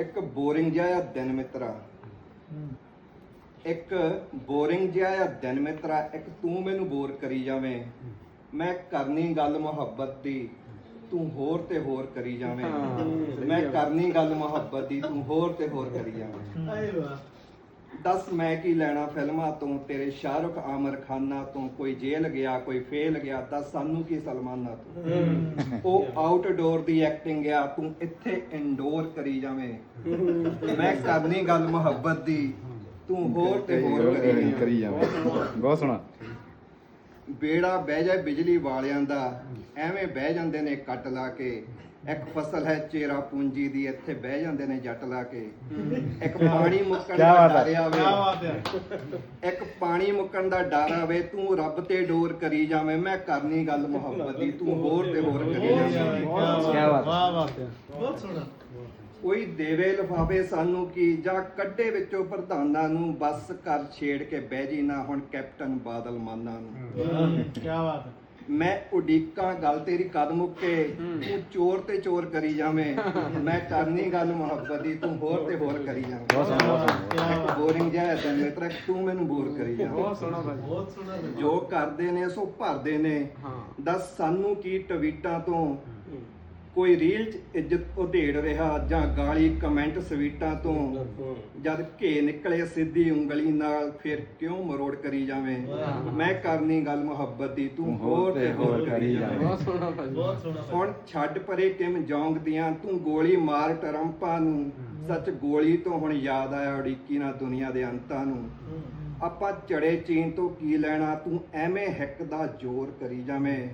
ਇੱਕ ਬੋਰਿੰਗ ਜਿਹਾ ਆ ਦਿਨ ਮਿੱਤਰਾ। ਇੱਕ ਬੋਰਿੰਗ ਜਿਹਾ ਆ ਦਿਨ ਮਿੱਤਰਾ ਇੱਕ ਤੂੰ ਮੈਨੂੰ ਬੋਰ ਕਰੀ ਜਾਵੇਂ। ਮੈਂ ਕਰਨੀ ਗੱਲ ਮੁਹੱਬਤ ਦੀ ਤੂੰ ਹੋਰ ਤੇ ਹੋਰ ਕਰੀ ਜਾਵੇਂ। ਮੈਂ ਕਰਨੀ ਗੱਲ ਮੁਹੱਬਤ ਦੀ ਤੂੰ ਹੋਰ ਤੇ ਹੋਰ ਕਰੀ ਜਾਵੇਂ। ਆਏ ਵਾਹ ਦੱਸ ਮੈਂ ਕੀ ਲੈਣਾ ਫਿਲਮਾਂ ਤੋਂ ਤੇਰੇ ਸ਼ਾਹਰੁਖ ਆਮਰ ਖਾਨਾ ਤੋਂ ਕੋਈ ਜੇਲ੍ਹ ਗਿਆ ਕੋਈ ਫੇਲ ਗਿਆ ਦੱਸ ਸਾਨੂੰ ਕੀ ਸਲਮਾਨਾ ਤੋਂ? ਉਹ ਆਊਟਡੋਰ ਦੀ ਐਕਟਿੰਗ ਆ ਤੂੰ ਇੱਥੇ ਇਨਡੋਰ ਕਰੀ ਜਾਵੇਂ। ਮੈਂ ਕਰਨੀ ਗੱਲ ਮੁਹੱਬਤ ਦੀ ਤੂੰ ਹੋਰ ਤੇ ਹੋਰ ਕਰੀ ਜਾਵੇ। ਬਹੁਤ ਸੋਹਣਾ। ਬੇੜਾ ਬਹਿ ਜਾਏ ਬਿਜਲੀ ਵਾਲਿਆਂ ਦਾ ਐਵੇਂ ਬਹਿ ਜਾਂਦੇ ਨੇ ਕੱਟ ਲਾ ਕੇ। ਇੱਕ ਫਸਲ ਹੈ ਚੇਰਾ ਪੂੰਜੀ ਦੀ ਇੱਥੇ ਬਹਿ ਜਾਂਦੇ ਨੇ ਜੱਟ ਲਾ ਕੇ। ਇੱਕ ਪਾਣੀ ਮੁੱਕਣ ਦਾ। ਡਰ ਆਵੇ ਕੀ ਬਾਤ ਹੈ। ਇੱਕ ਪਾਣੀ ਮੁੱਕਣ ਦਾ ਡਰ ਆਵੇ ਤੂੰ ਰੱਬ ਤੇ ਡੋਰ ਕਰੀ ਜਾਵੇਂ ਮੈਂ ਕਰਨੀ ਗੱਲ ਮੁਹੱਬਤ ਦੀ ਤੂੰ ਹੋਰ ਤੇ ਹੋਰ ਕਰੀ ਜਾਵੇਂ ਸੋਹਣਾ ਕਿਆ ਬਾਤ ਹੈ। ਵਾਹ ਬਾਤ ਹੈ ਬਹੁਤ ਸੋਹਣਾ ਕੋਈ ਦੇਵੇ ਲਫਾਫੇ ਸਾਨੂੰ ਕੀ ਜਾਂ ਕੱਢੇ ਵਿੱਚੋਂ ਪ੍ਰਧਾਨਾਂ ਨੂੰ ਬਸ ਕਰ ਛੇੜ ਕੇ ਬਹਿ ਜੀ ਨਾ ਹੁਣ ਕੈਪਟਨ ਬਾਦਲ ਮਾਨਾ ਨੂੰ। ਕੀ ਬਾਤ ਹੈ। ਮੈਂ ਉਡੀਕਾਂ ਗੱਲ ਤੇਰੀ ਕਦ ਮੁੱਕੇ ਤੂੰ ਚੋਰ ਤੇ ਚੋਰ ਕਰੀ ਜਾਵੇਂ। ਮੈਂ ਕਰਨੀ ਗੱਲ ਮੁਹੱਬਤ ਦੀ ਤੂੰ ਹੋਰ ਤੇ ਹੋਰ ਕਰੀ ਜਾਵੇਂ। ਬਹੁਤ ਸੋਹਣਾ ਬਹੁਤ ਸੋਹਣਾ ਇੱਕ ਬੋਰਿੰਗ ਜਿਹਾ ਹੈ ਮਿੱਤਰਾ ਤੂੰ ਮੈਨੂੰ ਬੋਰ ਕਰੀ ਜਾਵੇਂ। ਬਹੁਤ ਸੋਹਣਾ ਜੋ ਕਰਦੇ ਨੇ ਸੋ ਭਰਦੇ ਨੇ। ਦੱਸ ਸਾਨੂੰ ਕੀ ਟਵੀਟਾਂ ਤੋਂ ਕੋਈ ਰੀਲ 'ਚ ਇੱਜ਼ਤ ਉਧੇੜ ਰਿਹਾ ਜਾਂ ਗਾਲੀ ਕਮੈਂਟ ਸਵੀਟਾਂ ਤੋਂ? ਜਦ ਘੇ ਨਿਕਲੇ ਸਿੱਧੀ ਉਂਗਲੀ ਨਾਲ ਫਿਰ ਕਿਉਂ ਮਰੋੜ ਕਰੀ ਜਾਵੇਂ? ਮੈਂ ਕਰਨੀ ਗੱਲ ਮੁਹੱਬਤ ਦੀ ਤੂੰ ਹੋਰ ਤੇ ਹੋਰ ਕਰੀ ਜਾਵੇਂ। ਬਹੁਤ ਸੋਹਣਾ ਹੁਣ ਛੱਡ ਪਰੇ ਕਿਮ ਜੌਂਗ ਦੀਆਂ ਤੂੰ ਗੋਲੀ ਮਾਰ ਟਰੰਪਾਂ ਨੂੰ। ਸੱਚ ਗੋਲੀ ਤੋਂ ਹੁਣ ਯਾਦ ਆਇਆ ਉਡੀਕੀ ਨਾ ਦੁਨੀਆ ਦੇ ਅੰਤਾਂ ਨੂੰ। ਆਪਾਂ ਚੜੇ ਚੀਨ ਤੋਂ ਕੀ ਲੈਣਾ ਤੂੰ ਐਵੇਂ ਹਿੱਕ ਦਾ ਜ਼ੋਰ ਕਰੀ ਜਾਵੇਂ।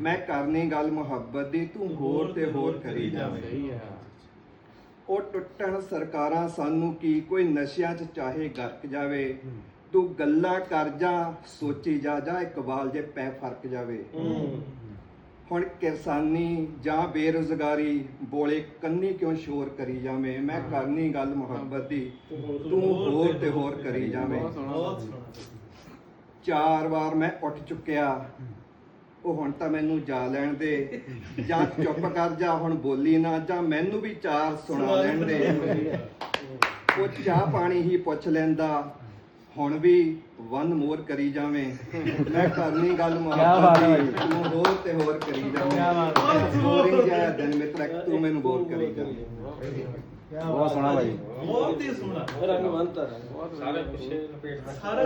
ਮੈਂ ਕਰਨੀ ਗੱਲ ਮੁਹੱਬਤ ਦੀ ਤੂੰ ਹੋਰ ਤੇ ਹੋਰ ਕਰੀ ਜਾਵੇਂ। ਉਹ ਟੁੱਟਣ ਸਰਕਾਰਾਂ ਸਾਨੂੰ ਕੀ ਕੋਈ ਨਸ਼ਿਆਂ 'ਚ ਚਾਹੇ ਗਰਕ ਜਾਵੇ। ਤੂੰ ਗੱਲਾਂ ਕਰ ਜਾ ਸੋਚੀ ਜਾ ਜਾ ਇਕਬਾਲ ਜੇ ਪੈ ਫ਼ਰਕ ਜਾਵੇ। ਹੁਣ ਕਿਰਸਾਨੀ ਜਾਂ ਬੇਰੁਜ਼ਗਾਰੀ ਬੋਲੇ ਕੰਨੀ ਕਿਉਂ ਸ਼ੋਰ ਕਰੀ ਜਾਵੇਂ? ਮੈਂ ਕਰਨੀ ਗੱਲ ਮੁਹੱਬਤ ਦੀ ਤੂੰ ਹੋਰ ਤੇ ਹੋਰ ਕਰੀ ਜਾਵੇਂ। ਚਾਰ ਵਾਰ ਮੈਂ ਉੱਠ ਚੁੱਕਿਆ। ਉਹ ਹੁਣ ਤਾਂ ਮੈਨੂੰ ਜਾ ਲੈਣ ਦੇ। ਜਾਂ ਚੁੱਪ ਕਰ ਜਾ ਹੁਣ ਬੋਲੀ ਨਾ ਜਾਂ। ਮੈਨੂੰ ਵੀ ਚਾਰ ਸੁਣਾ ਲੈਣ ਦੇ। ਉਹ ਚਾਹ ਪਾਣੀ ਹੀ ਪੁੱਛ ਲੈਂਦਾ। ਹੁਣ ਵੀ ਵਨ ਮੋਰ ਕਰੀ ਜਾਵੇਂ। ਮੈਂ ਕਰਨੀ ਗੱਲ ਬਾਤ ਦੀ ਤੂੰ ਹੋਰ ਤੇ ਹੋਰ ਕਰੀ ਬਾਤ। ਜਾਵੇਂ ਬੋਰਿੰਗ ਜਿਹਾ ਦਿਨ ਮਿੱਤਰਾ ਤੂੰ ਮੈਨੂੰ ਬੋਰ ਕਰੀ ਜਾਵੇਂ ਬਹੁਤ ਸੋਹਣਾ ਭਾਈ। ਬਹੁਤ ਹੀ ਸੋਹਣਾ। ਰੰਗ ਮੰਤਰ ਸਾਰੇ ਪਿੱਛੇ ਲਪੇਟ ਸਾਰਾ